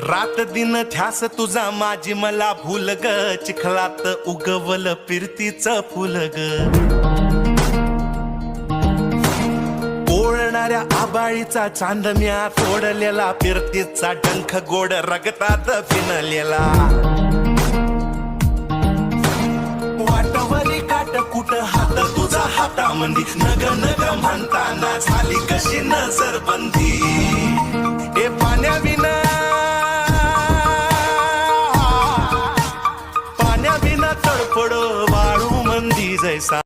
रात दिन ध्यास तुझा माझी मला भूल ग. चिखलात उगवल पिरतीच फुल ग. ओळणाऱ्या आबाळीचा चांदम्या तोडलेला फिरतीचा डंख गोड रगतात फिनलेला वाटवरी काट कुट हात तुझा हातामंदी. नग नग म्हणताना झाली कशी नजर बंदी तडफड वाळू मंदी जैसा.